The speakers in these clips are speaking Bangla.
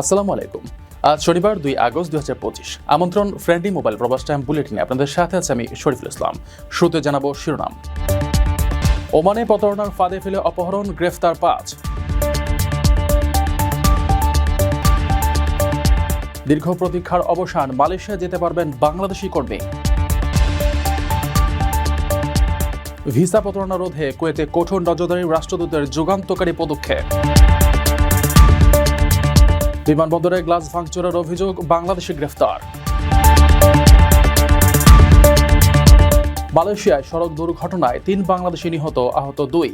আসসালামু আলাইকুম। আজ শনিবার দুই আগস্ট দুই হাজার পঁচিশ। আমন্ত্রণ ফ্রেন্ডলি মোবাইল প্রবাস টাইম বুলেটিনে আপনাদের সাথে আছে আমি শরীফুল ইসলাম। শুরুতে জানাব শিরোনাম। ওমানে প্রতারণার ফাঁদে ফেলে অপহরণ, গ্রেফতার পাঁচ। দীর্ঘ প্রতীক্ষার অবসান মালয়েশিয়া যেতে পারবেন বাংলাদেশি কর্মী। ভিসা প্রতারণা রোধে কুয়েতে কঠোর নজরদারি রাষ্ট্রদূতের যুগান্তকারী পদক্ষেপ। বিমানবন্দরে গ্লাস ভাঙচুরের অভিযোগ বাংলাদেশি গ্রেফতার। মালয়েশিয়ায় সড়ক দুর্ঘটনায় তিন বাংলাদেশি নিহত, আহত দুই।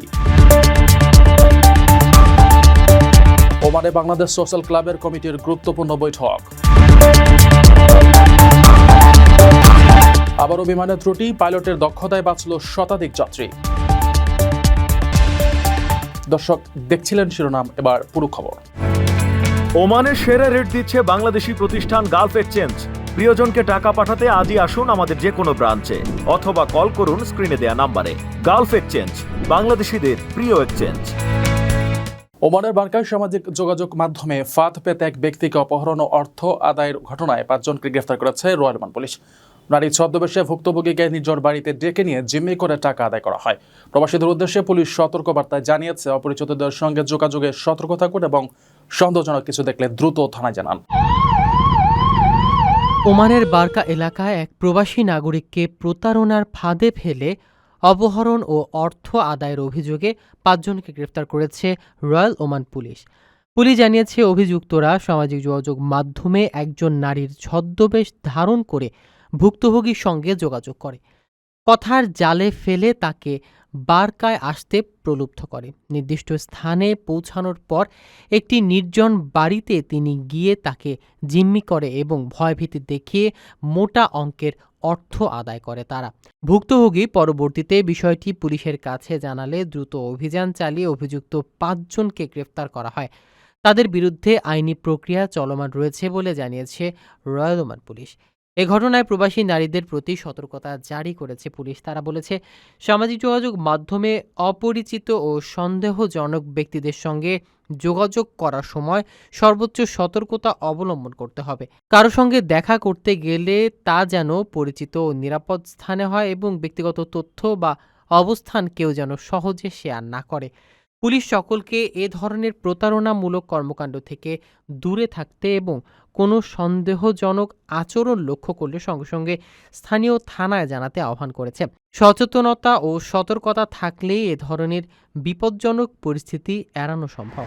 ওমানে বাংলাদেশ সোশ্যাল ক্লাবের কমিটির গুরুত্বপূর্ণ বৈঠক। আবারও বিমানের ত্রুটি, পাইলটের দক্ষতায় বাঁচল শতাধিক যাত্রী। দর্শক, দেখছিলেন শিরোনাম, এবার পুরো খবর। ওমানের সেরা রেট দিচ্ছে বাংলাদেশি প্রতিষ্ঠান গালফ এক্সচেঞ্জ। প্রিয়জনকে টাকা পাঠাতে আজই আসুন আমাদের যে কোনো ব্রাঞ্চে, অথবা কল করুন স্ক্রিনে দেয়া নাম্বারে। গালফ এক্সচেঞ্জ, বাংলাদেশিদের প্রিয় এক্সচেঞ্জ। ওমানের বার্কায় সামাজিক যোগাযোগ মাধ্যমে ফাঁদ পেতে এক ব্যক্তিকে অপহরণ ও অর্থ আদায়ের ঘটনায় পাঁচজনকে গ্রেফতার করেছে রয়্যাল মান পুলিশ। নারী ছদ্মবেশে ভুক্তভোগীকে নিজের বাড়িতে ডেকে নিয়ে জিম্মি করে টাকা আদায় করা হয়। প্রবাসীদের উদ্দেশ্যে পুলিশ সতর্কবার্তায় জানিয়েছে, অপরিচিতদের সঙ্গে যোগাযোগে সতর্ক থাকুন এবং সন্দেহজনক কিছু দেখলে দ্রুত থানায় জানান। ওমানের বার্কা এলাকায় এক প্রবাসী নাগরিককে প্রতারণার ফাঁদে ফেলে অপহরণ ও অর্থ আদায়ের অভিযোগে পাঁচজনকে গ্রেফতার করেছে রয়্যাল ওমান পুলিশ। পুলিশ জানিয়েছে, অভিযুক্তরা সামাজিক যোগাযোগ মাধ্যমে একজন নারীর ছদ্মবেশ ধারণ করে ভুক্তভোগীর সঙ্গে যোগাযোগ করে। কথার জালে ফেলে তাকে বার্কায় আসতে প্রলুব্ধ করে। নির্দিষ্ট স্থানে পৌঁছানোর পর একটি নির্জন বাড়িতে তিনি গিয়ে তাকে জিম্মি করে এবং ভয়ভীতি দেখিয়ে মোটা অঙ্কের অর্থ আদায় করে তারা। ভুক্তভোগী পরবর্তীতে বিষয়টি পুলিশের কাছে জানালে দ্রুত অভিযান চালিয়ে অভিযুক্ত পাঁচজনকে গ্রেফতার করা হয়। তাদের বিরুদ্ধে আইনি প্রক্রিয়া চলমান রয়েছে বলে জানিয়েছে রয়্যাল ওমান পুলিশ। এ ঘটনায় প্রবাসী নারীদের প্রতি সতর্কতা জারি করেছে পুলিশ। তারা বলেছে, সামাজিক যোগাযোগ মাধ্যমে অপরিচিত ও সন্দেহজনক ব্যক্তিদের সঙ্গে যোগাযোগ করার সময় সর্বোচ্চ সতর্কতা অবলম্বন করতে হবে। কারও সঙ্গে দেখা করতে গেলে তা যেন পরিচিত ও নিরাপদ স্থানে হয় এবং ব্যক্তিগত তথ্য বা অবস্থান কেউ যেন সহজে শেয়ার না করে। পুলিশ সকলকে এ ধরনের প্রতারণামূলক কর্মকাণ্ড থেকে দূরে থাকতে এবং কোনো সন্দেহজনক আচরণ লক্ষ্য করলে সঙ্গে সঙ্গে স্থানীয় থানায় জানাতে আহ্বান করেছে। সচেতনতা ও সতর্কতা থাকলে এ ধরনের বিপজ্জনক পরিস্থিতি এড়ানো সম্ভব।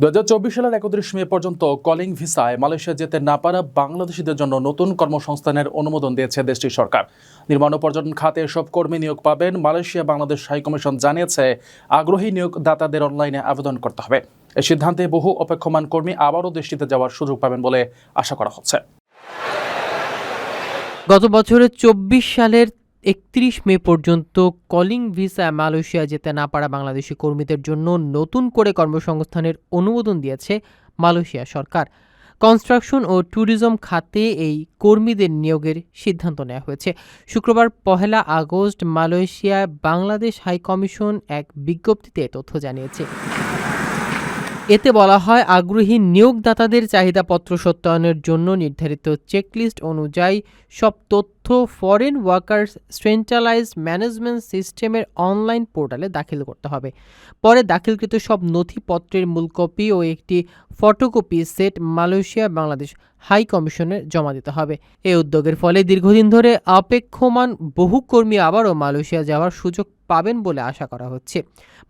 দু হাজার চব্বিশ সালের একত্রিশ মে পর্যন্ত কলিং ভিসায় মালয়েশিয়া যেতে না পারা বাংলাদেশিদের জন্য নতুন কর্মসংস্থানের অনুমোদন দিয়েছে দেশটির সরকার। নির্মাণ পর্যটন খাতে এসব কর্মী নিয়োগ পাবেন, মালয়েশিয়া বাংলাদেশ হাই কমিশন জানিয়েছে, আগ্রহী নিয়োগদাতাদের অনলাইনে আবেদন করতে হবে। এই সিদ্ধান্তে বহু অপেক্ষমান কর্মী আবারও দেশটিতে যাওয়ার সুযোগ পাবেন বলে আশা করা হচ্ছে। গত বছরের চব্বিশ সালের একত্রিশ মে পর্যন্ত কলিং ভিসা মালয়েশিয়া যেতে না পারা বাংলাদেশি কর্মীদের জন্য নতুন করে কর্মসংস্থানের অনুমোদন দিয়েছে মালয়েশিয়া সরকার। কনস্ট্রাকশন ও ট্যুরিজম খাতে এই কর্মীদের নিয়োগের সিদ্ধান্ত নেওয়া হয়েছে। শুক্রবার পহেলা আগস্ট মালয়েশিয়ায় বাংলাদেশ হাইকমিশন এক বিজ্ঞপ্তিতে তথ্য জানিয়েছে। এতে বলা হয়, আগ্রহী নিয়োগদাতাদের চাহিদাপত্র সত্যায়নের জন্য নির্ধারিত চেকলিস্ট অনুযায়ী সব তথ্য ফরেন ওয়ার্কার্স সেন্ট্রালাইজড ম্যানেজমেন্ট সিস্টেমের অনলাইন পোর্টালে দাখিল করতে হবে। পরে দাখিলকৃত সব নথিপত্রের মূল কপি ও একটি photocopy set Malaysia Bangladesh high কমিশনে জমা দিতে হবে। এই উদ্যোগের ফলে দীর্ঘদিন ধরে অপেক্ষমান বহু কর্মী আবারও মালয়েশিয়া যাওয়ার সুযোগ পাবেন বলে আশা করা হচ্ছে।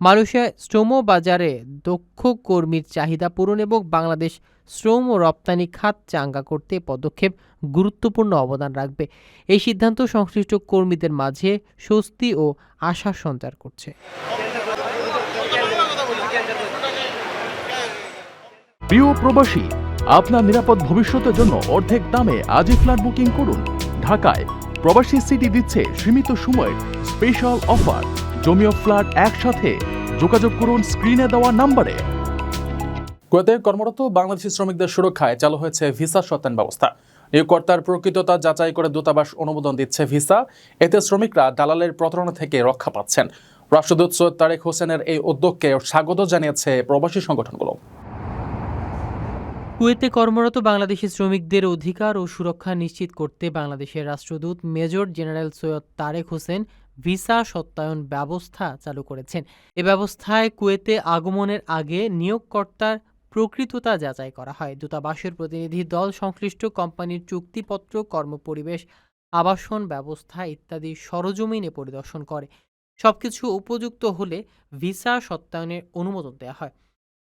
মালয়েশিয়ায় শ্রম বাজারে দক্ষ কর্মীর চাহিদা পূরণ এবং বাংলাদেশ শ্রম ও রপ্তানি খাত চাঙ্গা করতে পদক্ষেপ গুরুত্বপূর্ণ অবদান রাখবে। এই সিদ্ধান্ত সংশ্লিষ্ট কর্মীদের মাঝে স্বস্তি ও আশার সঞ্চার করছে। প্রিয় প্রবাসী, আপনার নিরাপদ ভবিষ্যতের জন্য অর্ধেক দামে আজই ফ্ল্যাট বুকিং করুন। ঢাকায় প্রবাসী সিটি দিচ্ছে সীমিত সময়ের স্পেশাল অফার। জমিও ফ্ল্যাট একসাথে। যোগাযোগ করুন স্ক্রিনে দেওয়া নাম্বারে। কুয়েতে কর্মরত বাংলাদেশি শ্রমিকদের সুরক্ষায় চালু হয়েছে ভিসা সত্যায়ন ব্যবস্থা। নিয়োগকর্তার প্রকৃততা যাচাই করে দূতাবাস অনুমোদন দিচ্ছে ভিসা। এতে শ্রমিকরা দালালের প্রতারণা থেকে রক্ষা পাচ্ছেন। রাষ্ট্রদূত সৈয়দ তারেক হোসেনের এই উদ্যোগকে স্বাগত জানিয়েছে প্রবাসী সংগঠনগুলো। কুয়েতে কর্মরত বাংলাদেশি শ্রমিকদের অধিকার ও সুরক্ষা নিশ্চিত করতে বাংলাদেশের রাষ্ট্রদূত major general Syed Tarek Hossain visa সত্যায়ন ব্যবস্থা চালু করেছেন। এ ব্যবস্থায় কুয়েতে আগমনের আগে নিয়োগকর্তার প্রকৃততা যাচাই করা হয়। দূতাবাসের প্রতিনিধি দল, সংশ্লিষ্ট কোম্পানির চুক্তিপত্র, কর্মপরিবেশ, আবাসন ব্যবস্থা ইত্যাদি সরজমিনে পরিদর্শন করে। সবকিছু উপযুক্ত হলে ভিসা সত্যায়নের অনুমোদন দেওয়া হয়।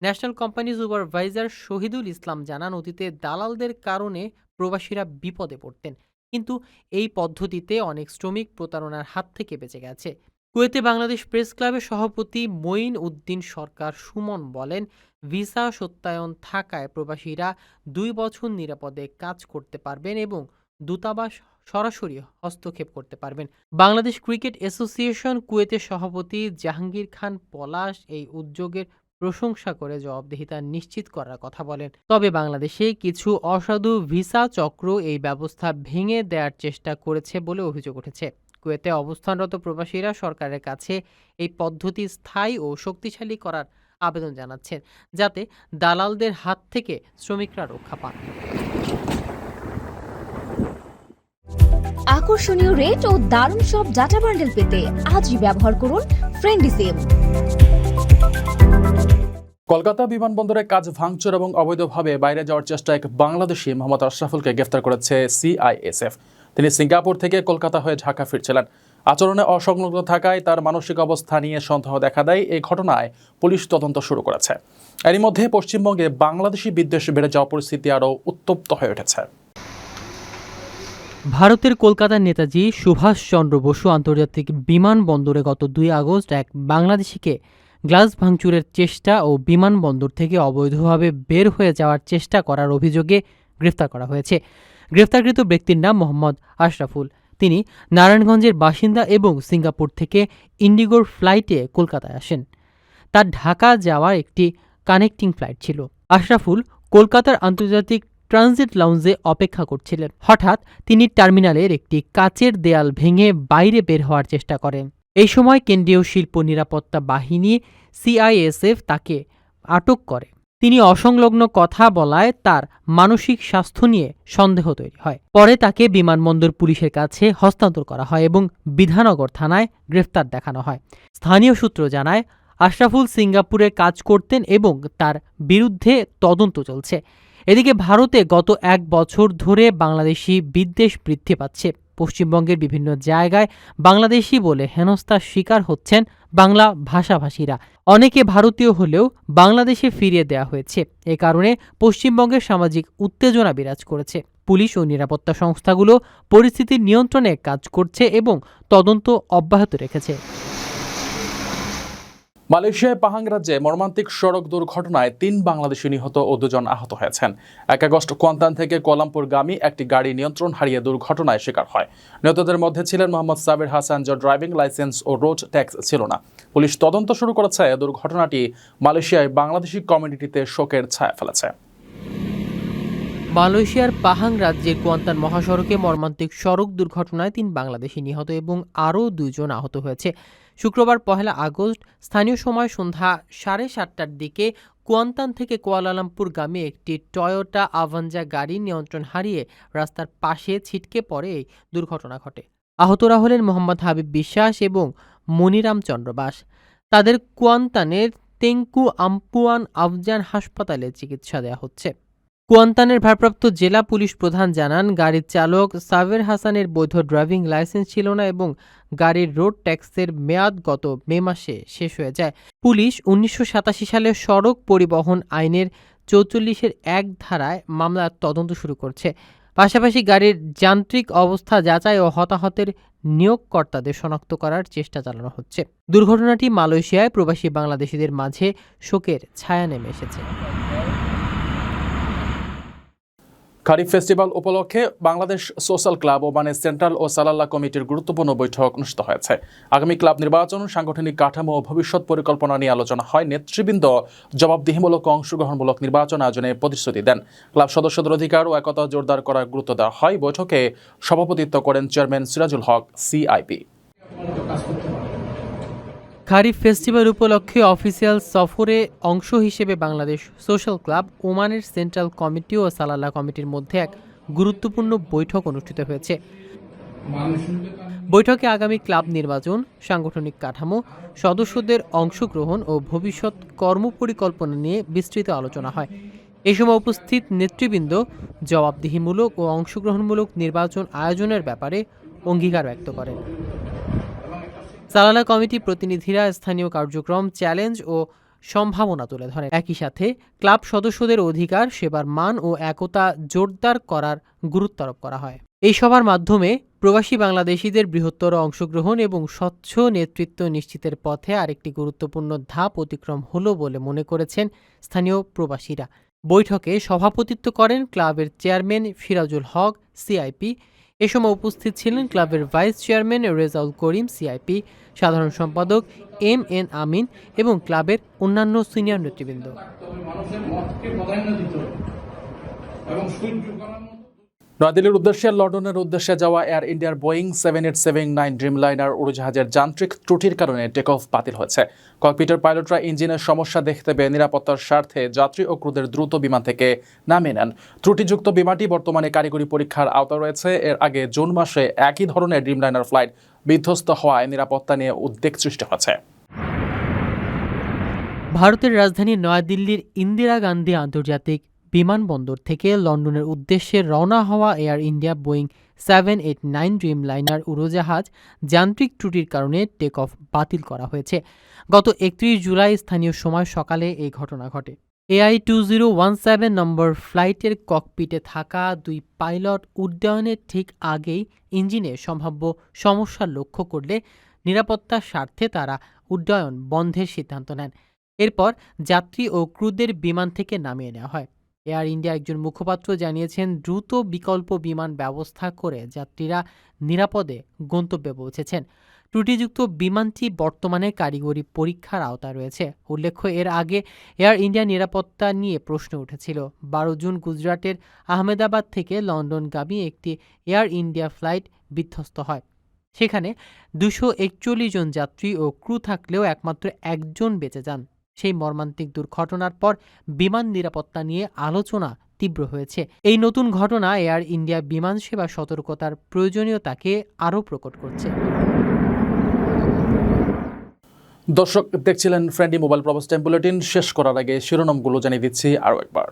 National company supervisor Shahidul Islam জানান, অতীতে দালালদের কারণে প্রবাসীরা বিপদে পড়তেন। কিন্তু এই পদ্ধতিতে অনেক শ্রমিক প্রতারণার হাত থেকে বেঁচে গেছে। কুয়েতে বাংলাদেশ প্রেস ক্লাবের সভাপতি মঈন উদ্দিন সরকার সুমন বলেন, ভিসা সত্যায়ন থাকায় প্রবাসীরা দুই বছর নিরাপদে কাজ করতে পারবেন এবং দূতাবাস সরাসরি হস্তক্ষেপ করতে পারবেন। বাংলাদেশ ক্রিকেট অ্যাসোসিয়েশন কুয়েতের সভাপতি জাহাঙ্গীর খান পলাশ এই উদ্যোগের প্রশংসা করে জবাবদিহিতা নিশ্চিত করার কথা বলেন। তবে বাংলাদেশে কিছু অসাধু ভিসা চক্র এই ব্যবস্থা ভেঙে দেওয়ার চেষ্টা করেছে বলে অভিযোগ উঠেছে। কুয়েতে অবস্থানরত প্রবাসীরা সরকারের কাছে এই পদ্ধতি স্থায়ী ও শক্তিশালী করার আবেদন জানাচ্ছেন, যাতে দালালদের হাত থেকে শ্রমিকরা রক্ষা পান। আকর্ষণীয় রেট ও দারুণ সব ডাটা বান্ডেল পেতে আজই ব্যবহার করুন ফ্রেন্ডি সিম কলকাতা বিমানবন্দরে কাজ ভাঙচুর এবং অবৈধভাবে বাইরে যাওয়ার চেষ্টা এক বাংলাদেশি মোহাম্মদ আশরাফুলকে গ্রেফতার করেছে সিআইএসএফ। তিনি সিঙ্গাপুর থেকে কলকাতা হয়ে ঢাকা ফিরছিলেন। আচরণে অসংলগ্ন থাকায় তার মানসিক অবস্থা নিয়ে সন্দেহ দেখা দেয়। এই ঘটনায় পুলিশ তদন্ত শুরু করেছে। এরই মধ্যে পশ্চিমবঙ্গে বাংলাদেশি বিদ্বেষ বেড়ে যাওয়া পরিস্থিতি আরও উত্তপ্ত হয়ে উঠেছে। ভারতের কলকাতার নেতাজি সুভাষচন্দ্র বসু আন্তর্জাতিক বিমানবন্দরে গত দুই আগস্ট এক বাংলাদেশিকে গ্লাস ভাঙচুরের চেষ্টা ও বিমানবন্দর থেকে অবৈধভাবে বের হয়ে যাওয়ার চেষ্টা করার অভিযোগে গ্রেফতার করা হয়েছে। গ্রেফতারকৃত ব্যক্তির নাম মোহাম্মদ আশরাফুল। তিনি নারায়ণগঞ্জের বাসিন্দা এবং সিঙ্গাপুর থেকে ইন্ডিগোর ফ্লাইটে কলকাতায় আসেন। তার ঢাকা যাওয়ার একটি কানেক্টিং ফ্লাইট ছিল। আশরাফুল কলকাতার আন্তর্জাতিক ট্রানজিট লাউঞ্জে অপেক্ষা করছিলেন। হঠাৎ তিনি টার্মিনালের একটি কাচের দেয়াল ভেঙে বাইরে বের হওয়ার চেষ্টা করেন। এই সময় কেন্দ্রীয় শিল্প নিরাপত্তা বাহিনী সিআইএসএফ তাকে আটক করে। তিনি অসংলগ্ন কথা বলায় তার মানসিক স্বাস্থ্য নিয়ে সন্দেহ তৈরি হয়। পরে তাকে বিমানবন্দর পুলিশের কাছে হস্তান্তর করা হয় এবং বিধাননগর থানায় গ্রেফতার দেখানো হয়। স্থানীয় সূত্র জানায়, আশরাফুল সিঙ্গাপুরে কাজ করতেন এবং তার বিরুদ্ধে তদন্ত চলছে। এদিকে ভারতে গত এক বছর ধরে বাংলাদেশি বিদ্বেষ বৃদ্ধি পাচ্ছে। পশ্চিমবঙ্গের বিভিন্ন জায়গায় বাংলাদেশি বলে হেনস্থার শিকার হচ্ছেন বাংলা ভাষাভাষীরা। অনেকে ভারতীয় হলেও বাংলাদেশে ফিরিয়ে দেওয়া হয়েছে। এ কারণে পশ্চিমবঙ্গের সামাজিক উত্তেজনা বিরাজ করেছে। পুলিশ ও নিরাপত্তা সংস্থাগুলো পরিস্থিতি নিয়ন্ত্রণে কাজ করছে এবং তদন্ত অব্যাহত রেখেছে। মালয়েশিয়ায় পাহাং রাজ্যে মর্মান্তিক সড়ক দুর্ঘটনায় তিন বাংলাদেশি নিহত ও দুজন আহত হয়েছেন। এক আগস্ট কোয়ান্তান থেকে কোয়ালামপুরগামী একটি গাড়ি নিয়ন্ত্রণ হারিয়ে দুর্ঘটনায় শিকার হয়। নিহতদের মধ্যে ছিলেন মোহাম্মদ সাবির হাসান, যার ড্রাইভিং লাইসেন্স ও রোড ট্যাক্স ছিল না। পুলিশ তদন্ত শুরু করেছে। দুর্ঘটনাটি মালয়েশিয়ায় বাংলাদেশি কমিউনিটিতে শোকের ছায়া ফেলেছে। মালয়েশিয়ার পাহাং রাজ্যের কোয়ান্তান মহাসড়কে মর্মান্তিক সড়ক দুর্ঘটনায় তিন বাংলাদেশি নিহত এবং আরও দুজন আহত হয়েছে। শুক্রবার পহেলা আগস্ট, স্থানীয় সময় সন্ধ্যা সাড়ে সাতটার দিকে কুয়ান্তান থেকে কুয়ালালামপুরগামী একটি টয়োটা আভাঞ্জা গাড়ি নিয়ন্ত্রণ হারিয়ে রাস্তার পাশে ছিটকে পড়ে এই দুর্ঘটনা ঘটে। আহতরা হলেন মোহাম্মদ হাবিব বিশ্বাস এবং মনিরাম চন্দ্রবাস তাদের কুয়ান্তানের তেঙ্কু আম্পুয়ান আফজান হাসপাতালে চিকিৎসা দেওয়া হচ্ছে। কুয়ান্তানের ভারপ্রাপ্ত জেলা পুলিশ প্রধান জানান, গাড়ির চালক সাবের হাসানের বৈধ ড্রাইভিং লাইসেন্স ছিল না এবং গাড়ির রোড ট্যাক্সের মেয়াদ গত মে মাসে শেষ হয়ে যায়। পুলিশ উনিশশো সাতাশি সালে সড়ক পরিবহন আইনের চৌচল্লিশের এক ধারায় মামলার তদন্ত শুরু করছে। পাশাপাশি গাড়ির যান্ত্রিক অবস্থা যাচাই ও হতাহতের নিয়োগকর্তাদের শনাক্ত করার চেষ্টা চালানো হচ্ছে। দুর্ঘটনাটি মালয়েশিয়ায় প্রবাসী বাংলাদেশিদের মাঝে শোকের ছায়া নেমে এসেছে। খারিফ ফেস্টিভ্যাল উপলক্ষে বাংলাদেশ সোশ্যাল ক্লাব ও ওমানের সেন্ট্রাল ও সালাল্লা কমিটির গুরুত্বপূর্ণ বৈঠক অনুষ্ঠিত হয়েছে। আগামী ক্লাব নির্বাচন, সাংগঠনিক কাঠামো ও ভবিষ্যৎ পরিকল্পনা নিয়ে আলোচনা হয়। নেতৃবৃন্দ জবাবদিহিমূলক অংশগ্রহণমূলক নির্বাচন আয়োজনে প্রতিশ্রুতি দেন। ক্লাব সদস্যদের অধিকার ও একতা জোরদার করার গুরুত্ব দেওয়া হয়। বৈঠকে সভাপতিত্ব করেন chairman Sirajul Haque CIP Khareef festival উপলক্ষে অফিসিয়াল সফরে অংশ হিসেবে বাংলাদেশ সোশ্যাল ক্লাব, ওমানের সেন্ট্রাল কমিটি ও সালালা কমিটির মধ্যে এক গুরুত্বপূর্ণ বৈঠক অনুষ্ঠিত হয়েছে। বৈঠকে আগামী ক্লাব নির্বাচন, সাংগঠনিক কাঠামো, সদস্যদের অংশগ্রহণ ও ভবিষ্যৎ কর্মপরিকল্পনা নিয়ে বিস্তৃত আলোচনা হয়। এ সময় উপস্থিত নেতৃবৃন্দ জবাবদিহিমূলক ও অংশগ্রহণমূলক নির্বাচন আয়োজনের ব্যাপারে অঙ্গীকার ব্যক্ত করেন। সালালা কমিটি প্রতিনিধিরা স্থানীয় কার্যক্রম, চ্যালেঞ্জ ও সম্ভাবনা তুলে ধরেন। একই সাথে ক্লাব সদস্যদের অধিকার, সেবার মান ও একতা জোরদার করার গুরুত্ব আরোপ করা হয়। এই সভার মাধ্যমে প্রবাসী বাংলাদেশিদের বৃহত্তর অংশগ্রহণ এবং স্বচ্ছ নেতৃত্ব নিশ্চিতের পথে আরেকটি গুরুত্বপূর্ণ ধাপ অতিক্রম হলো বলে মনে করেছেন স্থানীয় প্রবাসীরা। বৈঠকে সভাপতিত্ব করেন ক্লাবের চেয়ারম্যান ফিরাজুল হক, সিআইপি এ সময় উপস্থিত ছিলেন ক্লাবের vice chairman Rezaul Karim CIP সাধারণ সম্পাদক এম এন আমিন এবং ক্লাবের অন্যান্য সিনিয়র নেতৃবৃন্দ। নয়াদিল্লির উদ্দেশ্যে লন্ডনের উদ্দেশ্যে যাওয়া এয়ার ইন্ডিয়ার Boeing seven eight seven nine Dreamliner উড়োজাহাজের যান্ত্রিক ত্রুটির কারণে টেক অফ বাতিল হয়েছে। ককপিটের পাইলটরা ইঞ্জিনের সমস্যা দেখতে পেয়ে নিরাপত্তার স্বার্থে যাত্রী ও ক্রুদের দ্রুত বিমান থেকে নামিয়ে নেন। ত্রুটিযুক্ত বিমানটি বর্তমানে কারিগরি পরীক্ষার আওতা রয়েছে। এর আগে জুন মাসে একই ধরনের ড্রিমলাইনার ফ্লাইট বিধ্বস্ত হওয়ায় নিরাপত্তা নিয়ে উদ্বেগ সৃষ্টি হয়েছে। ভারতের রাজধানী নয়াদিল্লির ইন্দিরা গান্ধী আন্তর্জাতিক বিমানবন্দর থেকে লন্ডনের উদ্দেশ্যে রওনা হওয়া air India Boeing seven eight nine dreamliner উড়োজাহাজ যান্ত্রিক ত্রুটির কারণে টেক অফ বাতিল করা হয়েছে। গত একত্রিশ জুলাই স্থানীয় সময় সকালে এই ঘটনা ঘটে। AI two zero one seven নম্বর ফ্লাইটের ককপিটে থাকা দুই পাইলট উড্ডয়নের ঠিক আগেই ইঞ্জিনে সম্ভাব্য সমস্যা লক্ষ্য করলে নিরাপত্তার স্বার্থে তারা উড্ডয়ন বন্ধের সিদ্ধান্ত নেন। এরপর যাত্রী ও ক্রুদের বিমান থেকে নামিয়ে নেওয়া হয়। এয়ার ইন্ডিয়া একজন মুখপাত্র জানিয়েছেন, দ্রুত বিকল্প বিমান ব্যবস্থা করে যাত্রীরা নিরাপদে গন্তব্যে পৌঁছেছেন। ত্রুটিযুক্ত বিমানটি বর্তমানে কারিগরি পরীক্ষার আওতায় রয়েছে। উল্লেখ্য, এর আগে এয়ার ইন্ডিয়া নিরাপত্তা নিয়ে প্রশ্ন উঠেছিল। বারো জুন গুজরাটের আহমেদাবাদ থেকে লন্ডনগামী একটি এয়ার ইন্ডিয়া ফ্লাইট বিধ্বস্ত হয়। সেখানে দুশো জন যাত্রী ও ক্রু থাকলেও একমাত্র একজন বেঁচে যান। সেই মর্মান্তিক দুর্ঘটনার পর বিমান নিরাপত্তা নিয়ে আলোচনা তীব্র হয়েছে। এই নতুন ঘটনা এয়ার ইন্ডিয়া বিমান সেবা সতর্কতার প্রয়োজনীয়তাকে আরও প্রকট করছে। দর্শক, দেখছিলেন ফ্রেন্ডি মোবাইল প্রবাস টাইম বুলেটিন শেষ করার আগে শিরোনামগুলো জানিয়ে দিচ্ছি আরও একবার।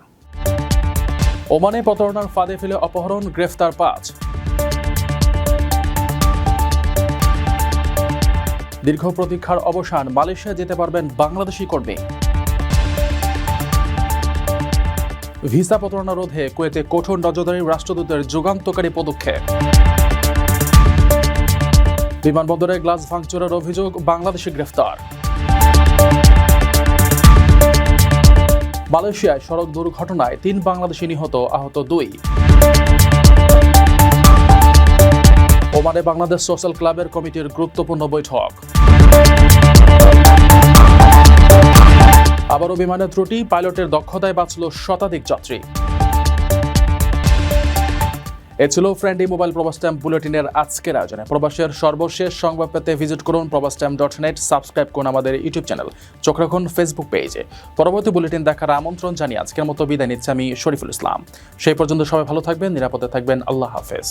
ওমানে প্রতারণার ফাঁদে ফেলে অপহরণ, গ্রেফতার পাঁচ। দীর্ঘ প্রতীক্ষার অবসান, মালয়েশিয়া যেতে পারবেন বাংলাদেশি কর্মী। ভিসা প্রতারণা রোধে কুয়েতে কঠোর নজরদারি, রাষ্ট্রদূতের যুগান্তকারী পদক্ষেপ। বিমানবন্দরে গ্লাস ভাঙচুরের অভিযোগ, বাংলাদেশি গ্রেফতার। মালয়েশিয়ায় সড়ক দুর্ঘটনায় তিন বাংলাদেশি নিহত, আহত দুই। ওমানে বাংলাদেশ সোশ্যাল ক্লাবের কমিটির গুরুত্বপূর্ণ বৈঠক। আবারও বিমানের ত্রুটি, পাইলটের দক্ষতায় বাঁচল শতাধিক যাত্রী। এ ছিল ফ্রেন্ডি মোবাইল প্রবাস টাইম বুলেটিনের আজকের আয়োজনে। প্রবাসের সর্বশেষ সংবাদ পেতে ভিজিট করুন প্রবাস টাইম ডট নেট, সাবস্ক্রাইব করুন আমাদের ইউটিউব চ্যানেল। চোখ রাখুন ফেসবুক পেজে। পরবর্তী বুলেটিন দেখার আমন্ত্রণ জানিয়ে আজকের মতো বিদায় নিচ্ছি আমি শরীফুল ইসলাম। সেই পর্যন্ত সবাই ভালো থাকবেন, নিরাপদে থাকবেন। আল্লাহ হাফেজ।